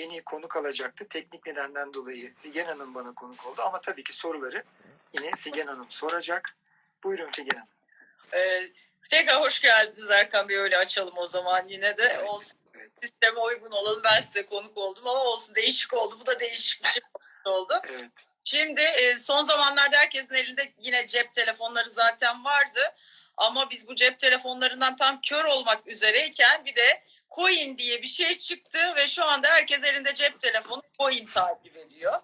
beni konuk alacaktı. Teknik nedenden dolayı Figen Hanım bana konuk oldu. Ama tabii ki soruları yine Figen Hanım soracak. Buyurun Figen Hanım. Ee, tekrar hoş geldiniz Erkan Bey. Öyle açalım o zaman yine de. Evet, Olsun evet. sisteme uygun olalım. Ben size konuk oldum ama olsun değişik oldu. Bu da değişik bir şey oldu. Evet. Şimdi e, son zamanlarda herkesin elinde yine cep telefonları zaten vardı. Ama biz bu cep telefonlarından tam kör olmak üzereyken bir de coin diye bir şey çıktı ve şu anda herkes elinde cep telefonu coin takip ediyor.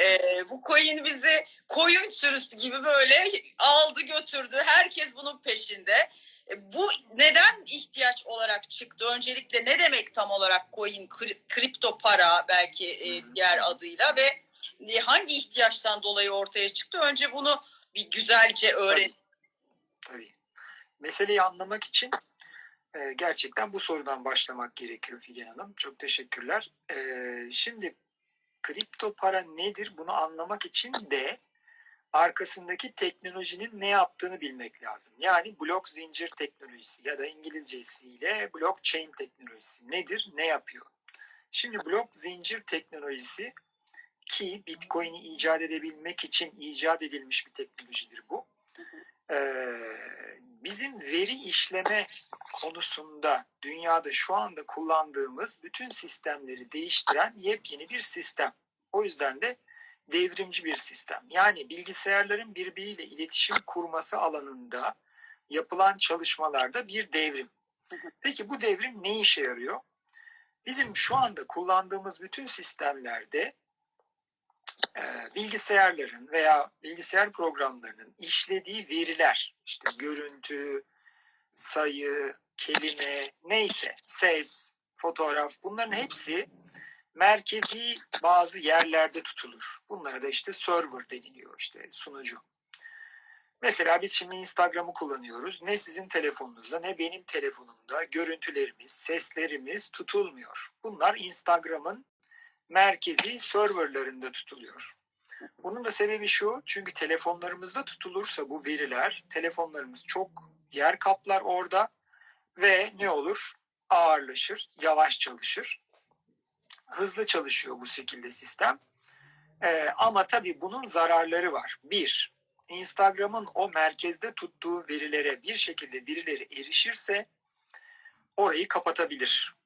E, bu coin bizi koyun sürüsü gibi böyle aldı götürdü. Herkes bunun peşinde. E, bu neden ihtiyaç olarak çıktı? Öncelikle ne demek tam olarak coin, kri- kripto para belki e, diğer adıyla ve e, hangi ihtiyaçtan dolayı ortaya çıktı? Önce bunu bir güzelce öğren. Tabii. Meseleyi anlamak için e, gerçekten bu sorudan başlamak gerekiyor Figen Hanım. Çok teşekkürler. E, şimdi kripto para nedir bunu anlamak için de arkasındaki teknolojinin ne yaptığını bilmek lazım. Yani blok zincir teknolojisi ya da İngilizcesiyle blockchain teknolojisi nedir, ne yapıyor? Şimdi blok zincir teknolojisi ki Bitcoin'i icat edebilmek için icat edilmiş bir teknolojidir bu. Ee, bizim veri işleme konusunda dünyada şu anda kullandığımız bütün sistemleri değiştiren yepyeni bir sistem. O yüzden de devrimci bir sistem. Yani bilgisayarların birbiriyle iletişim kurması alanında yapılan çalışmalarda bir devrim. Peki bu devrim ne işe yarıyor? Bizim şu anda kullandığımız bütün sistemlerde bilgisayarların veya bilgisayar programlarının işlediği veriler, işte görüntü, sayı, kelime, neyse, ses, fotoğraf bunların hepsi merkezi bazı yerlerde tutulur. Bunlara da işte server deniliyor, işte sunucu. Mesela biz şimdi Instagram'ı kullanıyoruz. Ne sizin telefonunuzda ne benim telefonumda görüntülerimiz, seslerimiz tutulmuyor. Bunlar Instagram'ın merkezi serverlarında tutuluyor. Bunun da sebebi şu, çünkü telefonlarımızda tutulursa bu veriler, telefonlarımız çok yer kaplar orada ve ne olur? Ağırlaşır, yavaş çalışır. Hızlı çalışıyor bu şekilde sistem. Ee, ama tabii bunun zararları var. Bir, Instagram'ın o merkezde tuttuğu verilere bir şekilde birileri erişirse orayı kapatabilir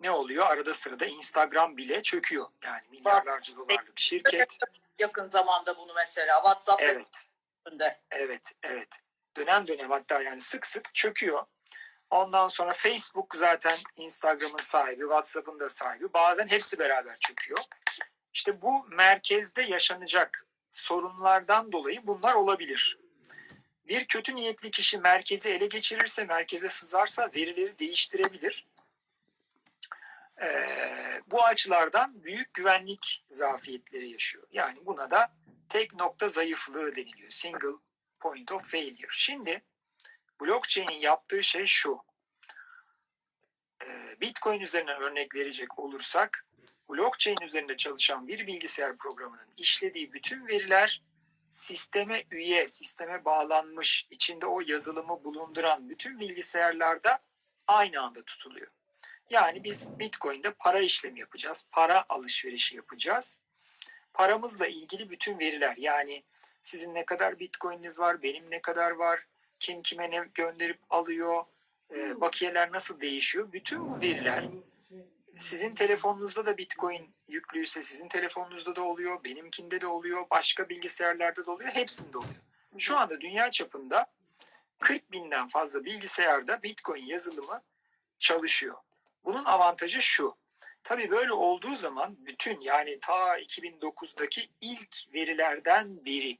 ne oluyor? Arada sırada Instagram bile çöküyor. Yani milyarlarca dolarlık şirket. Yakın zamanda bunu mesela WhatsApp Evet, önünde. evet, evet. Dönem dönem hatta yani sık sık çöküyor. Ondan sonra Facebook zaten Instagram'ın sahibi, WhatsApp'ın da sahibi. Bazen hepsi beraber çöküyor. İşte bu merkezde yaşanacak sorunlardan dolayı bunlar olabilir. Bir kötü niyetli kişi merkezi ele geçirirse, merkeze sızarsa verileri değiştirebilir. Ee, bu açılardan büyük güvenlik zafiyetleri yaşıyor. Yani buna da tek nokta zayıflığı deniliyor. Single point of failure. Şimdi blockchain'in yaptığı şey şu. Ee, Bitcoin üzerinden örnek verecek olursak blockchain üzerinde çalışan bir bilgisayar programının işlediği bütün veriler sisteme üye, sisteme bağlanmış, içinde o yazılımı bulunduran bütün bilgisayarlarda aynı anda tutuluyor. Yani biz Bitcoin'de para işlemi yapacağız, para alışverişi yapacağız. Paramızla ilgili bütün veriler yani sizin ne kadar Bitcoin'iniz var, benim ne kadar var, kim kime ne gönderip alıyor, e, bakiyeler nasıl değişiyor. Bütün bu veriler sizin telefonunuzda da Bitcoin yüklüyse sizin telefonunuzda da oluyor, benimkinde de oluyor, başka bilgisayarlarda da oluyor, hepsinde oluyor. Şu anda dünya çapında 40 binden fazla bilgisayarda Bitcoin yazılımı çalışıyor. Bunun avantajı şu. Tabii böyle olduğu zaman bütün yani ta 2009'daki ilk verilerden beri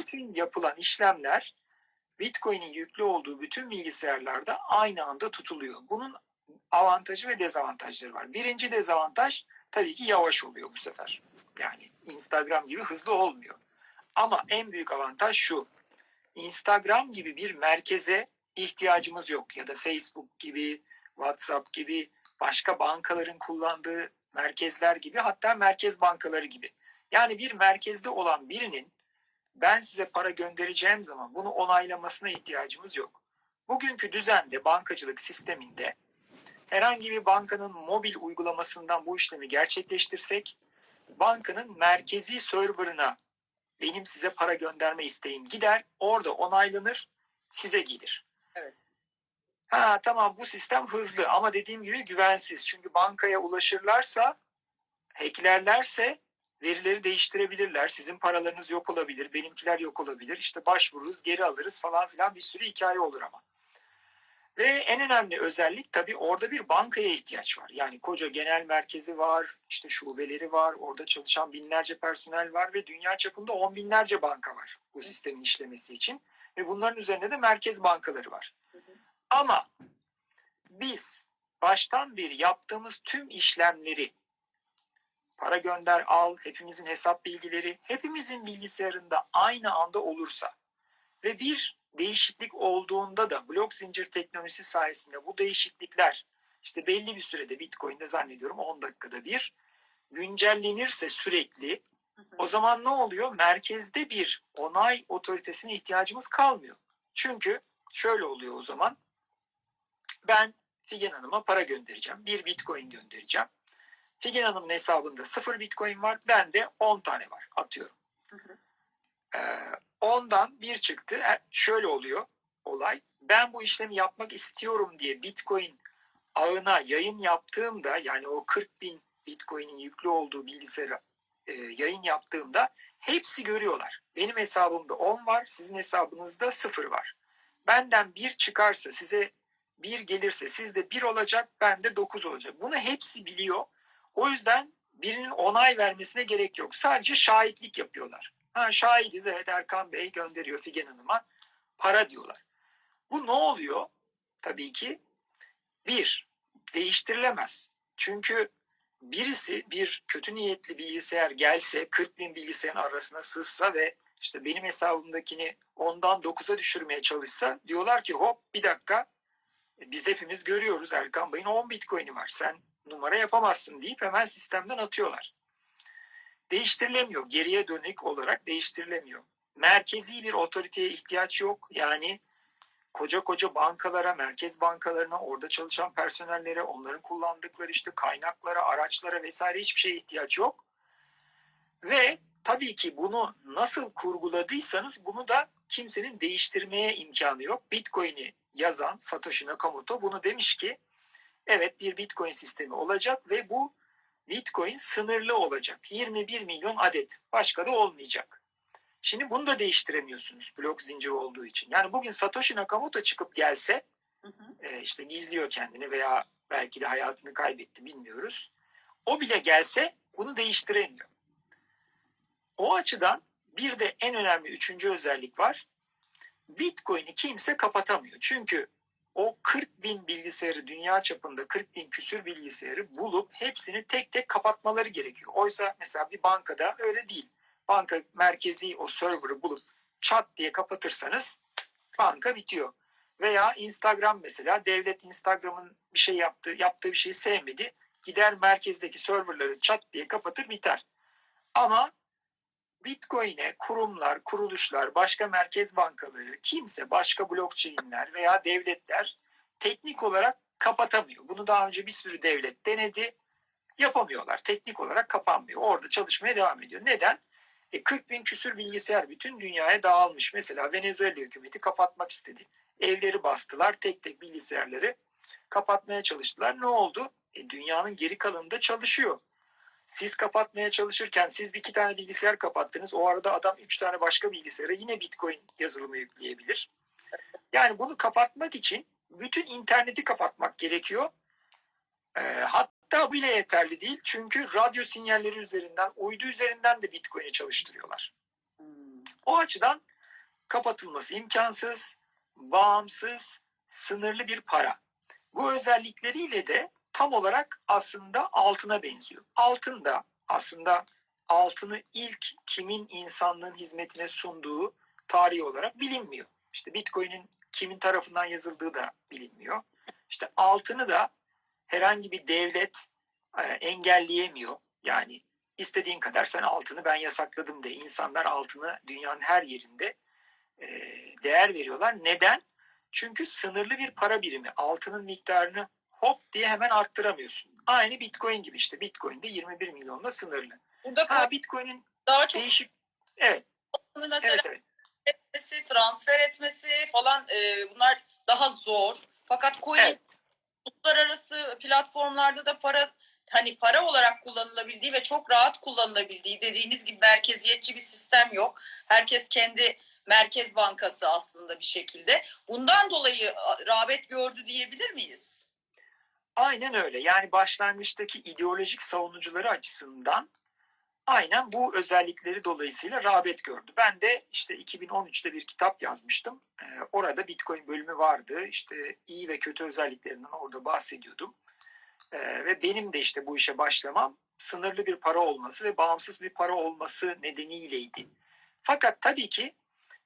bütün yapılan işlemler Bitcoin'in yüklü olduğu bütün bilgisayarlarda aynı anda tutuluyor. Bunun avantajı ve dezavantajları var. Birinci dezavantaj tabii ki yavaş oluyor bu sefer. Yani Instagram gibi hızlı olmuyor. Ama en büyük avantaj şu. Instagram gibi bir merkeze ihtiyacımız yok ya da Facebook gibi, WhatsApp gibi, başka bankaların kullandığı merkezler gibi hatta merkez bankaları gibi. Yani bir merkezde olan birinin ben size para göndereceğim zaman bunu onaylamasına ihtiyacımız yok. Bugünkü düzende bankacılık sisteminde herhangi bir bankanın mobil uygulamasından bu işlemi gerçekleştirsek bankanın merkezi serverına benim size para gönderme isteğim gider. Orada onaylanır, size gelir. Evet. Ha tamam bu sistem hızlı ama dediğim gibi güvensiz. Çünkü bankaya ulaşırlarsa, hacklerlerse verileri değiştirebilirler. Sizin paralarınız yok olabilir, benimkiler yok olabilir. İşte başvururuz, geri alırız falan filan bir sürü hikaye olur ama. Ve en önemli özellik tabii orada bir bankaya ihtiyaç var. Yani koca genel merkezi var, işte şubeleri var, orada çalışan binlerce personel var ve dünya çapında on binlerce banka var bu sistemin işlemesi için. Ve bunların üzerinde de merkez bankaları var. Ama biz baştan bir yaptığımız tüm işlemleri para gönder al, hepimizin hesap bilgileri hepimizin bilgisayarında aynı anda olursa ve bir değişiklik olduğunda da blok zincir teknolojisi sayesinde bu değişiklikler işte belli bir sürede Bitcoin'de zannediyorum 10 dakikada bir güncellenirse sürekli o zaman ne oluyor? Merkezde bir onay otoritesine ihtiyacımız kalmıyor. Çünkü şöyle oluyor o zaman. Ben Figen Hanım'a para göndereceğim. Bir Bitcoin göndereceğim. Figen Hanım'ın hesabında sıfır Bitcoin var. Bende 10 tane var. Atıyorum. Ee, ondan bir çıktı. E, Şöyle oluyor olay. Ben bu işlemi yapmak istiyorum diye Bitcoin ağına yayın yaptığımda yani o 40 bin Bitcoin'in yüklü olduğu bilgisayara e, yayın yaptığımda hepsi görüyorlar. Benim hesabımda 10 var, sizin hesabınızda 0 var. Benden 1 çıkarsa size 1 gelirse sizde 1 olacak, bende 9 olacak. Bunu hepsi biliyor. O yüzden birinin onay vermesine gerek yok. Sadece şahitlik yapıyorlar. Ha şahidiz evet Erkan Bey gönderiyor Figen Hanım'a para diyorlar. Bu ne oluyor? Tabii ki bir, değiştirilemez. Çünkü birisi bir kötü niyetli bilgisayar gelse 40 bin bilgisayarın arasına sızsa ve işte benim hesabımdakini ondan 9'a düşürmeye çalışsa diyorlar ki hop bir dakika biz hepimiz görüyoruz Erkan Bey'in 10 bitcoin'i var sen numara yapamazsın deyip hemen sistemden atıyorlar. Değiştirilemiyor. Geriye dönük olarak değiştirilemiyor. Merkezi bir otoriteye ihtiyaç yok. Yani koca koca bankalara, merkez bankalarına, orada çalışan personellere, onların kullandıkları işte kaynaklara, araçlara vesaire hiçbir şeye ihtiyaç yok. Ve tabii ki bunu nasıl kurguladıysanız bunu da kimsenin değiştirmeye imkanı yok. Bitcoin'i yazan Satoshi Nakamoto bunu demiş ki evet bir Bitcoin sistemi olacak ve bu Bitcoin sınırlı olacak. 21 milyon adet. Başka da olmayacak. Şimdi bunu da değiştiremiyorsunuz blok zinciri olduğu için. Yani bugün Satoshi Nakamoto çıkıp gelse e, işte gizliyor kendini veya belki de hayatını kaybetti bilmiyoruz. O bile gelse bunu değiştiremiyor. O açıdan bir de en önemli üçüncü özellik var. Bitcoin'i kimse kapatamıyor. Çünkü o 40 bin bilgisayarı dünya çapında 40 bin küsür bilgisayarı bulup hepsini tek tek kapatmaları gerekiyor. Oysa mesela bir bankada öyle değil. Banka merkezi o server'ı bulup çat diye kapatırsanız banka bitiyor. Veya Instagram mesela devlet Instagram'ın bir şey yaptığı, yaptığı bir şeyi sevmedi. Gider merkezdeki serverları çat diye kapatır biter. Ama Bitcoin'e kurumlar, kuruluşlar, başka merkez bankaları, kimse başka blockchain'ler veya devletler teknik olarak kapatamıyor. Bunu daha önce bir sürü devlet denedi. Yapamıyorlar. Teknik olarak kapanmıyor. Orada çalışmaya devam ediyor. Neden? E 40 bin küsür bilgisayar bütün dünyaya dağılmış. Mesela Venezuela hükümeti kapatmak istedi. Evleri bastılar. Tek tek bilgisayarları kapatmaya çalıştılar. Ne oldu? E dünyanın geri kalanında çalışıyor. Siz kapatmaya çalışırken siz bir iki tane bilgisayar kapattınız. O arada adam üç tane başka bilgisayara yine Bitcoin yazılımı yükleyebilir. Yani bunu kapatmak için bütün interneti kapatmak gerekiyor. Ee, hatta bile yeterli değil. Çünkü radyo sinyalleri üzerinden, uydu üzerinden de Bitcoin'i çalıştırıyorlar. O açıdan kapatılması imkansız, bağımsız, sınırlı bir para. Bu özellikleriyle de tam olarak aslında altına benziyor. Altın da aslında altını ilk kimin insanlığın hizmetine sunduğu tarihi olarak bilinmiyor. İşte Bitcoin'in kimin tarafından yazıldığı da bilinmiyor. İşte altını da herhangi bir devlet e, engelleyemiyor. Yani istediğin kadar sen altını ben yasakladım de. İnsanlar altını dünyanın her yerinde e, değer veriyorlar. Neden? Çünkü sınırlı bir para birimi. Altının miktarını hop diye hemen arttıramıyorsun. Aynı Bitcoin gibi işte. Bitcoin'de 21 milyonla sınırlı. Burada Ha Bitcoin'in daha çok değişik evet mesela evet evet. etmesi, transfer etmesi falan e, bunlar daha zor. Fakat coin Evet. uluslararası platformlarda da para hani para olarak kullanılabildiği ve çok rahat kullanılabildiği dediğiniz gibi merkeziyetçi bir sistem yok. Herkes kendi merkez bankası aslında bir şekilde. Bundan dolayı rağbet gördü diyebilir miyiz? Aynen öyle. Yani başlangıçtaki ideolojik savunucuları açısından aynen bu özellikleri dolayısıyla rağbet gördü. Ben de işte 2013'te bir kitap yazmıştım. Ee, orada Bitcoin bölümü vardı. İşte iyi ve kötü özelliklerinden orada bahsediyordum. Ee, ve benim de işte bu işe başlamam sınırlı bir para olması ve bağımsız bir para olması nedeniyleydi. Fakat tabii ki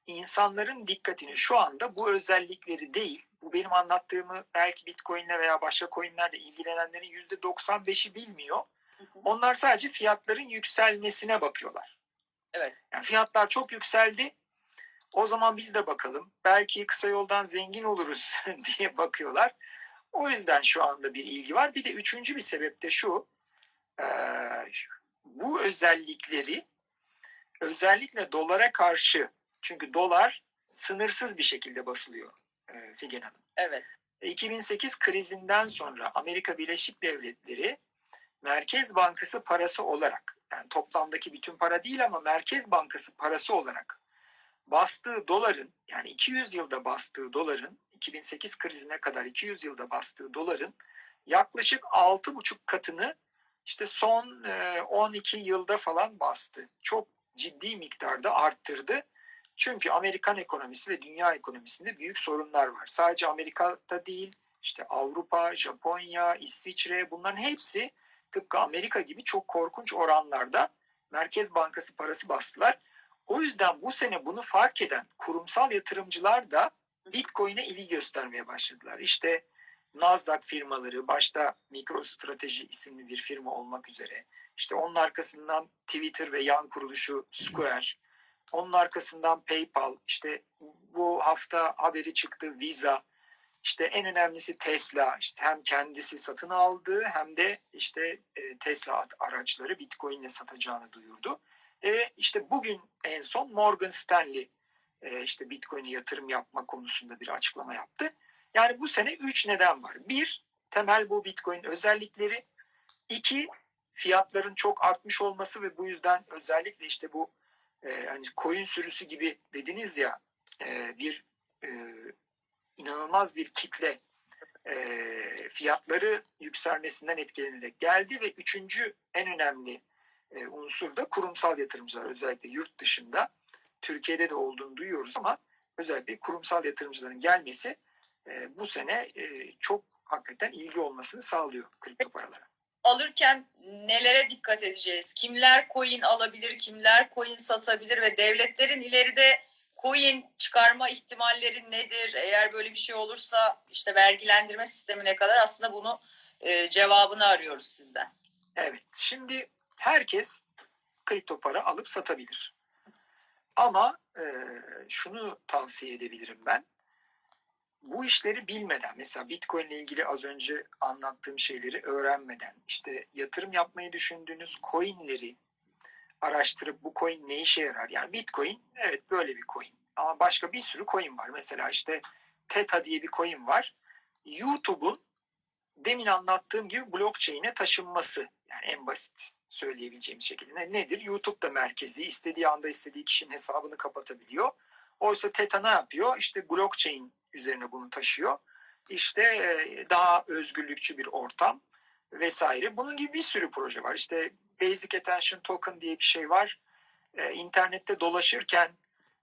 insanların dikkatini şu anda bu özellikleri değil, bu benim anlattığımı belki Bitcoin'le veya başka coin'lerle ilgilenenlerin %95'i bilmiyor. Onlar sadece fiyatların yükselmesine bakıyorlar. Evet. Yani fiyatlar çok yükseldi. O zaman biz de bakalım. Belki kısa yoldan zengin oluruz diye bakıyorlar. O yüzden şu anda bir ilgi var. Bir de üçüncü bir sebep de şu. Bu özellikleri özellikle dolara karşı çünkü dolar sınırsız bir şekilde basılıyor e, Figen Hanım. Evet. 2008 krizinden sonra Amerika Birleşik Devletleri Merkez Bankası parası olarak yani toplamdaki bütün para değil ama Merkez Bankası parası olarak bastığı doların yani 200 yılda bastığı doların 2008 krizine kadar 200 yılda bastığı doların yaklaşık 6,5 katını işte son e, 12 yılda falan bastı. Çok ciddi miktarda arttırdı. Çünkü Amerikan ekonomisi ve dünya ekonomisinde büyük sorunlar var. Sadece Amerika'da değil, işte Avrupa, Japonya, İsviçre bunların hepsi tıpkı Amerika gibi çok korkunç oranlarda Merkez Bankası parası bastılar. O yüzden bu sene bunu fark eden kurumsal yatırımcılar da Bitcoin'e ilgi göstermeye başladılar. İşte Nasdaq firmaları, başta MicroStrateji isimli bir firma olmak üzere, işte onun arkasından Twitter ve yan kuruluşu Square, onun arkasından PayPal, işte bu hafta haberi çıktı Visa, işte en önemlisi Tesla, işte hem kendisi satın aldığı hem de işte e, Tesla araçları Bitcoin ile satacağını duyurdu. E, işte bugün en son Morgan Stanley e, işte Bitcoin'e yatırım yapma konusunda bir açıklama yaptı. Yani bu sene üç neden var. Bir, temel bu Bitcoin özellikleri. İki, fiyatların çok artmış olması ve bu yüzden özellikle işte bu e, hani koyun sürüsü gibi dediniz ya e, bir e, inanılmaz bir kitle e, fiyatları yükselmesinden etkilenerek geldi ve üçüncü en önemli e, unsur da kurumsal yatırımcılar özellikle yurt dışında Türkiye'de de olduğunu duyuyoruz ama özellikle kurumsal yatırımcıların gelmesi e, bu sene e, çok hakikaten ilgi olmasını sağlıyor kripto paralara. Alırken nelere dikkat edeceğiz? Kimler coin alabilir, kimler coin satabilir ve devletlerin ileride coin çıkarma ihtimalleri nedir? Eğer böyle bir şey olursa işte vergilendirme sistemine kadar aslında bunu e, cevabını arıyoruz sizden. Evet, şimdi herkes kripto para alıp satabilir. Ama e, şunu tavsiye edebilirim ben. Bu işleri bilmeden, mesela Bitcoin ile ilgili az önce anlattığım şeyleri öğrenmeden, işte yatırım yapmayı düşündüğünüz coinleri araştırıp bu coin ne işe yarar? Yani Bitcoin evet böyle bir coin. Ama başka bir sürü coin var. Mesela işte Theta diye bir coin var. YouTube'un demin anlattığım gibi blockchain'e taşınması. Yani en basit söyleyebileceğim şekilde. Ne- Nedir? YouTube da merkezi. istediği anda istediği kişinin hesabını kapatabiliyor. Oysa Theta ne yapıyor? İşte blockchain üzerine bunu taşıyor. İşte e, daha özgürlükçü bir ortam vesaire. Bunun gibi bir sürü proje var. İşte Basic Attention Token diye bir şey var. Ee, internette dolaşırken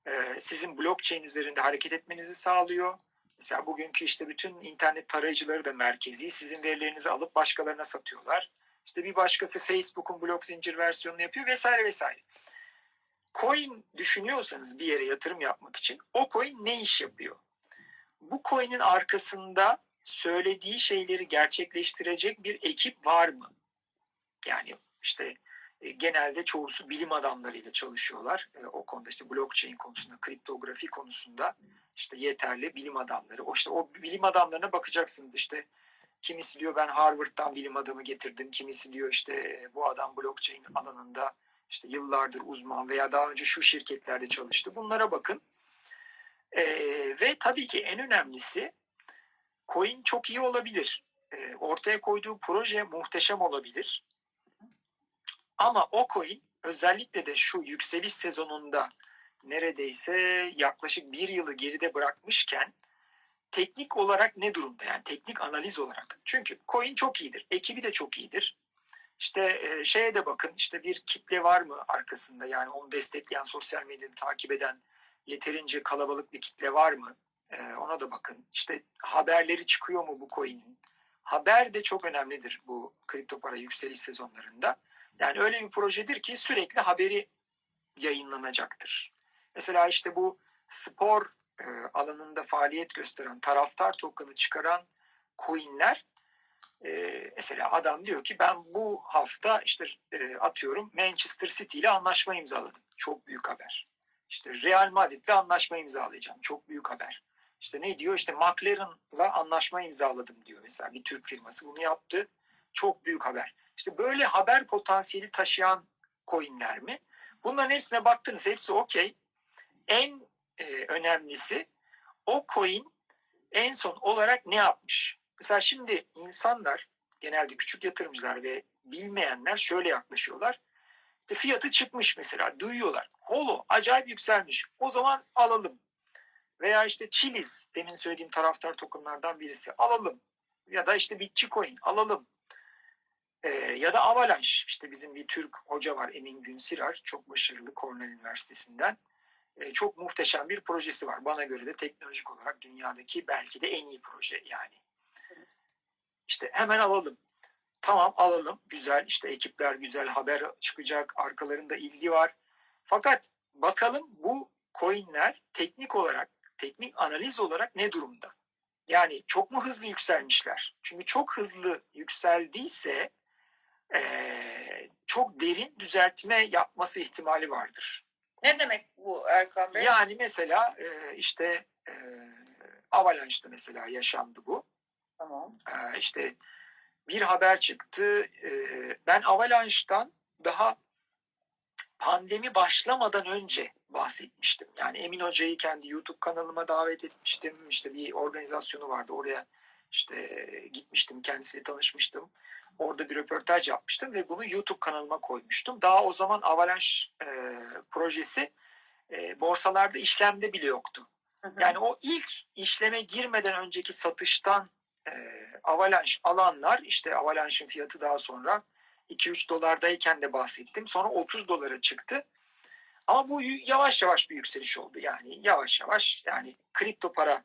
e, sizin blockchain üzerinde hareket etmenizi sağlıyor. Mesela bugünkü işte bütün internet tarayıcıları da merkezi. Sizin verilerinizi alıp başkalarına satıyorlar. İşte bir başkası Facebook'un blok zincir versiyonunu yapıyor vesaire vesaire. Coin düşünüyorsanız bir yere yatırım yapmak için o coin ne iş yapıyor? Bu coin'in arkasında söylediği şeyleri gerçekleştirecek bir ekip var mı? Yani işte e, genelde çoğusu bilim adamlarıyla çalışıyorlar. E, o konuda işte blockchain konusunda, kriptografi konusunda işte yeterli bilim adamları. O işte o bilim adamlarına bakacaksınız işte Kimisi diyor ben Harvard'dan bilim adamı getirdim. Kimisi diyor işte e, bu adam blockchain alanında işte yıllardır uzman veya daha önce şu şirketlerde çalıştı. Bunlara bakın. Ee, ve tabii ki en önemlisi coin çok iyi olabilir. Ee, ortaya koyduğu proje muhteşem olabilir. Ama o coin özellikle de şu yükseliş sezonunda neredeyse yaklaşık bir yılı geride bırakmışken teknik olarak ne durumda? Yani teknik analiz olarak. Çünkü coin çok iyidir. Ekibi de çok iyidir. İşte e, şeye de bakın işte bir kitle var mı arkasında yani onu destekleyen sosyal medyada takip eden yeterince kalabalık bir kitle var mı? E, ona da bakın. İşte haberleri çıkıyor mu bu coin'in? Haber de çok önemlidir bu kripto para yükseliş sezonlarında. Yani öyle bir projedir ki sürekli haberi yayınlanacaktır. Mesela işte bu spor e, alanında faaliyet gösteren taraftar token'ı çıkaran coin'ler e, mesela adam diyor ki ben bu hafta işte e, atıyorum Manchester City ile anlaşma imzaladım. Çok büyük haber. İşte Real Madrid'le anlaşma imzalayacağım. Çok büyük haber. İşte ne diyor? İşte McLaren'la anlaşma imzaladım diyor mesela bir Türk firması bunu yaptı. Çok büyük haber. İşte böyle haber potansiyeli taşıyan coinler mi? Bunların hepsine baktınız hepsi okey. En e, önemlisi o coin en son olarak ne yapmış? Mesela şimdi insanlar genelde küçük yatırımcılar ve bilmeyenler şöyle yaklaşıyorlar. İşte fiyatı çıkmış mesela duyuyorlar. Holo acayip yükselmiş. O zaman alalım. Veya işte Chiliz demin söylediğim taraftar tokenlardan birisi alalım. Ya da işte Bitcoin alalım. Ee, ya da Avalanche işte bizim bir Türk hoca var Emin Günsirar çok başarılı Cornell Üniversitesi'nden Ee, çok muhteşem bir projesi var bana göre de teknolojik olarak dünyadaki belki de en iyi proje yani işte hemen alalım tamam alalım güzel işte ekipler güzel haber çıkacak arkalarında ilgi var fakat bakalım bu coinler teknik olarak teknik analiz olarak ne durumda yani çok mu hızlı yükselmişler çünkü çok hızlı yükseldiyse eee, çok derin düzeltme yapması ihtimali vardır. Ne demek bu Erkan Bey? Yani mesela e, işte e, Avalanche'da mesela yaşandı bu. Tamam. E, işte bir haber çıktı. E, ben Avalanche'dan daha pandemi başlamadan önce bahsetmiştim. Yani Emin Hoca'yı kendi YouTube kanalıma davet etmiştim. İşte bir organizasyonu vardı. Oraya işte gitmiştim. Kendisiyle tanışmıştım. Orada bir röportaj yapmıştım ve bunu YouTube kanalıma koymuştum. Daha o zaman Avalanche e, projesi e, borsalarda işlemde bile yoktu. Hı hı. Yani o ilk işleme girmeden önceki satıştan e, Avalanche alanlar işte Avalanche'ın fiyatı daha sonra 2-3 dolardayken de bahsettim. Sonra 30 dolara çıktı. Ama bu yavaş yavaş bir yükseliş oldu. Yani yavaş yavaş yani kripto para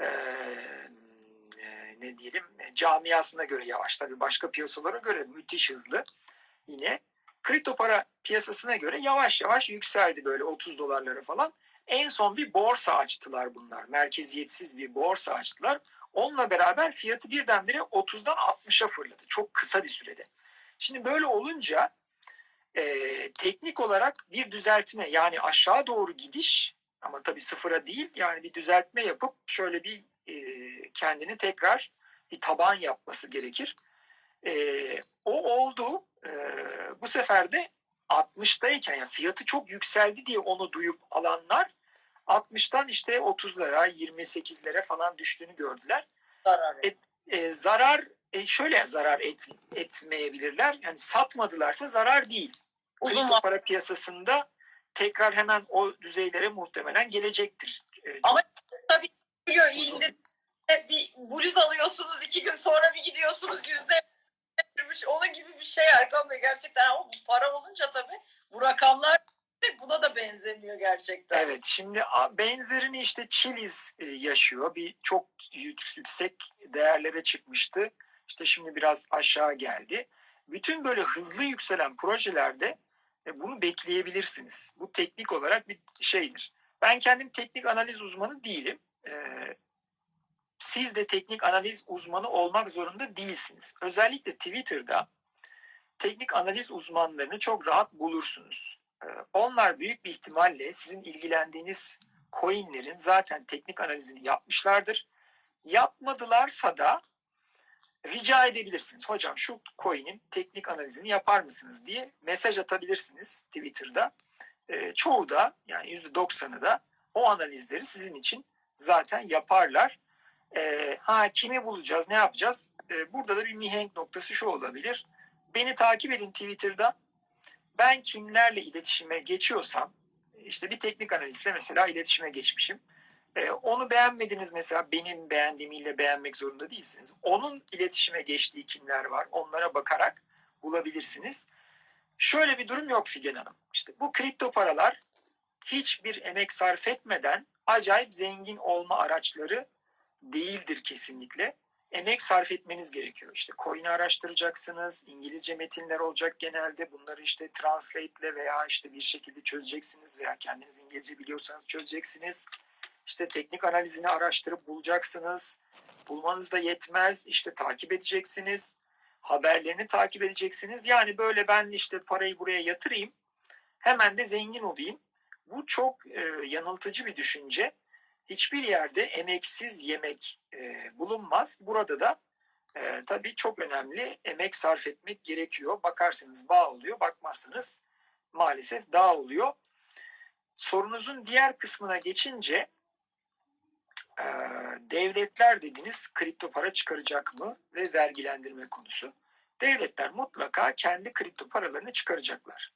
e, e, ne diyelim e, camiasına göre yavaş tabii başka piyasalara göre müthiş hızlı yine kripto para piyasasına göre yavaş yavaş yükseldi böyle 30 dolarlara falan. En son bir borsa açtılar bunlar. Merkeziyetsiz bir borsa açtılar. Onunla beraber fiyatı birdenbire 30'dan 60'a fırladı. Çok kısa bir sürede. Şimdi böyle olunca e, teknik olarak bir düzeltme yani aşağı doğru gidiş ama tabii sıfıra değil yani bir düzeltme yapıp şöyle bir e, kendini tekrar bir taban yapması gerekir. E, o oldu. E, bu sefer de 60'dayken yani fiyatı çok yükseldi diye onu duyup alanlar 60'tan işte 30'lara 28'lere falan düştüğünü gördüler. Zarar E, e, zarar e, şöyle zarar et, etmeyebilirler. Yani satmadılarsa zarar değil. Kripto para piyasasında tekrar hemen o düzeylere muhtemelen gelecektir. E, Ama- biliyor indir bir bluz alıyorsunuz iki gün sonra bir gidiyorsunuz yüzde onun gibi bir şey Erkan Bey gerçekten ama bu para olunca tabii bu rakamlar buna da benzemiyor gerçekten. Evet şimdi benzerini işte Chiliz e, yaşıyor. Bir çok yük- yüksek değerlere çıkmıştı. İşte şimdi biraz aşağı geldi. Bütün böyle hızlı yükselen projelerde e, bunu bekleyebilirsiniz. Bu teknik olarak bir şeydir. Ben kendim teknik analiz uzmanı değilim. E, Siz de teknik analiz uzmanı olmak zorunda değilsiniz. Özellikle Twitter'da teknik analiz uzmanlarını çok rahat bulursunuz. Ee, Onlar büyük bir ihtimalle sizin ilgilendiğiniz coinlerin zaten teknik analizini yapmışlardır. Yapmadılarsa da rica edebilirsiniz. Hocam şu coin'in teknik analizini yapar mısınız diye mesaj atabilirsiniz Twitter'da. E, çoğu da yani %90'ı da o analizleri sizin için zaten yaparlar. E, ha kimi bulacağız, ne yapacağız? Burada da bir mihenk noktası şu olabilir. Beni takip edin Twitter'da. Ben kimlerle iletişime geçiyorsam, işte bir teknik analistle mesela iletişime geçmişim. E, onu beğenmediniz mesela benim beğendiğimiyle beğenmek zorunda değilsiniz. Onun iletişime geçtiği kimler var onlara bakarak bulabilirsiniz. Şöyle bir durum yok Figen Hanım. İşte bu kripto paralar hiçbir emek sarf etmeden acayip zengin olma araçları değildir kesinlikle. Emek sarf etmeniz gerekiyor. İşte coin'i araştıracaksınız, İngilizce metinler olacak genelde. Bunları işte translate ile veya işte bir şekilde çözeceksiniz veya kendiniz İngilizce biliyorsanız çözeceksiniz. İşte teknik analizini araştırıp bulacaksınız. Bulmanız da yetmez. İşte takip edeceksiniz. Haberlerini takip edeceksiniz. Yani böyle ben işte parayı buraya yatırayım. Hemen de zengin olayım. Bu çok e, yanıltıcı bir düşünce. Hiçbir yerde emeksiz yemek e, bulunmaz. Burada da e, tabii çok önemli emek sarf etmek gerekiyor. Bakarsanız bağ oluyor, bakmazsanız maalesef dağ oluyor. Sorunuzun diğer kısmına geçince e, devletler dediniz kripto para çıkaracak mı ve vergilendirme konusu. Devletler mutlaka kendi kripto paralarını çıkaracaklar.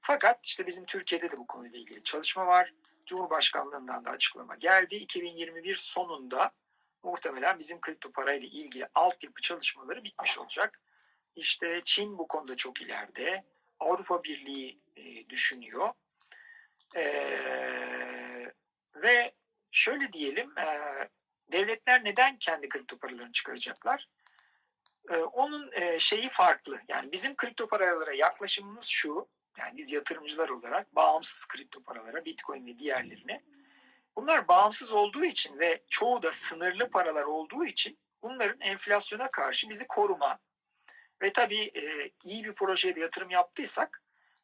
Fakat işte bizim Türkiye'de de bu konuyla ilgili çalışma var. Cumhurbaşkanlığından da açıklama geldi. 2021 sonunda muhtemelen bizim kripto parayla ilgili altyapı çalışmaları bitmiş olacak. İşte Çin bu konuda çok ileride. Avrupa Birliği e, düşünüyor. Ee, ve şöyle diyelim, e, devletler neden kendi kripto paralarını çıkaracaklar? E, onun e, şeyi farklı. Yani bizim kripto paralara yaklaşımımız şu. Yani biz yatırımcılar olarak bağımsız kripto paralara, bitcoin ve diğerlerine. Bunlar bağımsız olduğu için ve çoğu da sınırlı paralar olduğu için bunların enflasyona karşı bizi koruma ve tabii e, iyi bir projeye de yatırım yaptıysak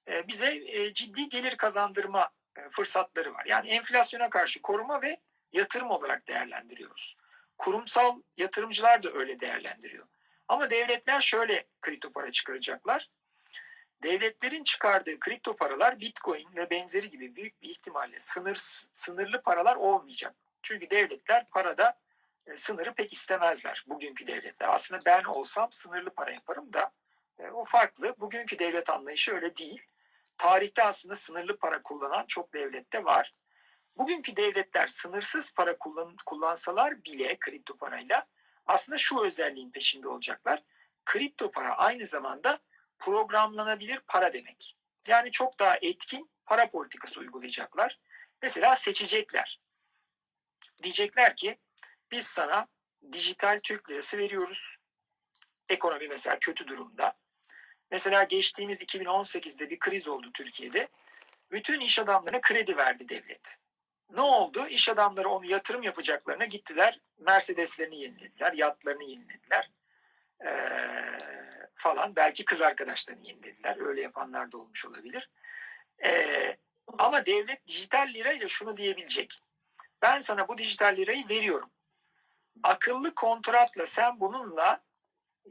e, bize e, ciddi gelir kazandırma fırsatları var. Yani enflasyona karşı koruma ve yatırım olarak değerlendiriyoruz. Kurumsal yatırımcılar da öyle değerlendiriyor. Ama devletler şöyle kripto para çıkaracaklar. Devletlerin çıkardığı kripto paralar Bitcoin ve benzeri gibi büyük bir ihtimalle sınır sınırlı paralar olmayacak. Çünkü devletler parada e, sınırı pek istemezler bugünkü devletler. Aslında ben olsam sınırlı para yaparım da e, o farklı. Bugünkü devlet anlayışı öyle değil. Tarihte aslında sınırlı para kullanan çok devlette var. Bugünkü devletler sınırsız para kullan, kullansalar bile kripto parayla aslında şu özelliğin peşinde olacaklar. Kripto para aynı zamanda programlanabilir para demek. Yani çok daha etkin para politikası uygulayacaklar. Mesela seçecekler. Diyecekler ki biz sana dijital Türk lirası veriyoruz. Ekonomi mesela kötü durumda. Mesela geçtiğimiz 2018'de bir kriz oldu Türkiye'de. Bütün iş adamlarına kredi verdi devlet. Ne oldu? İş adamları onu yatırım yapacaklarına gittiler. Mercedeslerini yenilediler, yatlarını yenilediler. Ee, falan. Belki kız arkadaşlarını yenilediler. Öyle yapanlar da olmuş olabilir. Ee, ama devlet dijital lirayla şunu diyebilecek. Ben sana bu dijital lirayı veriyorum. Akıllı kontratla sen bununla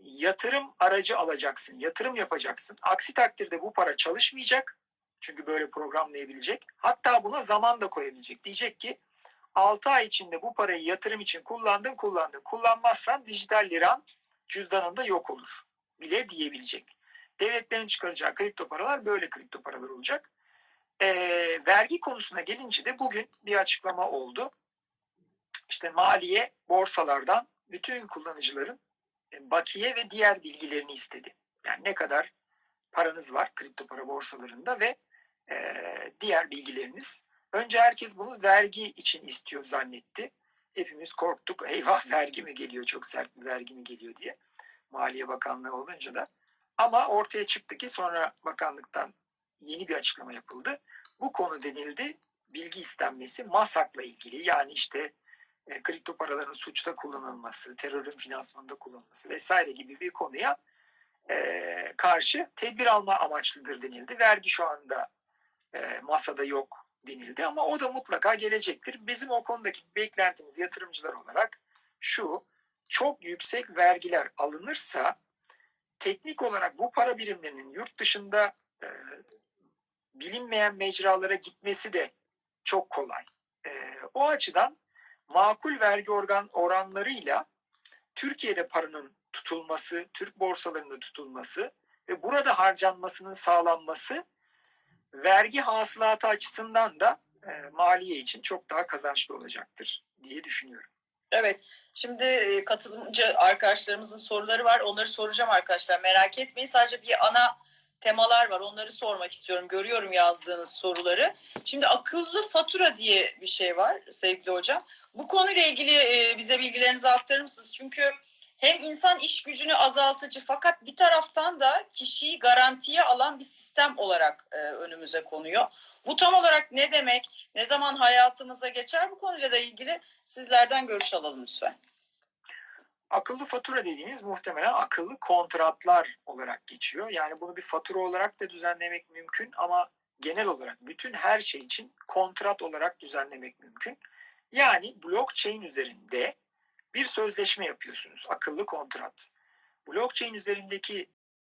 yatırım aracı alacaksın, yatırım yapacaksın. Aksi takdirde bu para çalışmayacak. Çünkü böyle programlayabilecek. Hatta buna zaman da koyabilecek. Diyecek ki 6 ay içinde bu parayı yatırım için kullandın, kullandın. Kullanmazsan dijital liran cüzdanında yok olur bile diyebilecek. Devletlerin çıkaracağı kripto paralar böyle kripto paralar olacak. Ee, vergi konusuna gelince de bugün bir açıklama oldu. İşte maliye borsalardan bütün kullanıcıların e, bakiye ve diğer bilgilerini istedi. Yani ne kadar paranız var kripto para borsalarında ve e, diğer bilgileriniz. Önce herkes bunu vergi için istiyor zannetti. Hepimiz korktuk. Eyvah vergi mi geliyor? Çok sert bir vergi mi geliyor diye. Maliye Bakanlığı olunca da. Ama ortaya çıktı ki sonra bakanlıktan yeni bir açıklama yapıldı. Bu konu denildi. Bilgi istenmesi MASAK'la ilgili. Yani işte e, kripto paraların suçta kullanılması, terörün finansmanında kullanılması vesaire gibi bir konuya e, karşı tedbir alma amaçlıdır denildi. Vergi şu anda e, masada yok denildi ama o da mutlaka gelecektir. Bizim o konudaki beklentimiz yatırımcılar olarak şu, çok yüksek vergiler alınırsa teknik olarak bu para birimlerinin yurt dışında e, bilinmeyen mecralara gitmesi de çok kolay. E, o açıdan makul vergi organ oranlarıyla Türkiye'de paranın tutulması, Türk borsalarında tutulması ve burada harcanmasının sağlanması vergi hasılatı açısından da e, maliye için çok daha kazançlı olacaktır diye düşünüyorum. Evet. Şimdi e, katılımcı arkadaşlarımızın soruları var. Onları soracağım arkadaşlar. Merak etmeyin. Sadece bir ana temalar var. Onları sormak istiyorum. Görüyorum yazdığınız soruları. Şimdi akıllı fatura diye bir şey var sevgili hocam. Bu konuyla ilgili e, bize bilgilerinizi aktarır mısınız? Çünkü hem insan iş gücünü azaltıcı fakat bir taraftan da kişiyi garantiye alan bir sistem olarak e, önümüze konuyor. Bu tam olarak ne demek? Ne zaman hayatımıza geçer? Bu konuyla da ilgili sizlerden görüş alalım lütfen. Akıllı fatura dediğiniz muhtemelen akıllı kontratlar olarak geçiyor. Yani bunu bir fatura olarak da düzenlemek mümkün ama genel olarak bütün her şey için kontrat olarak düzenlemek mümkün. Yani blockchain üzerinde bir sözleşme yapıyorsunuz. Akıllı kontrat. Blockchain üzerindeki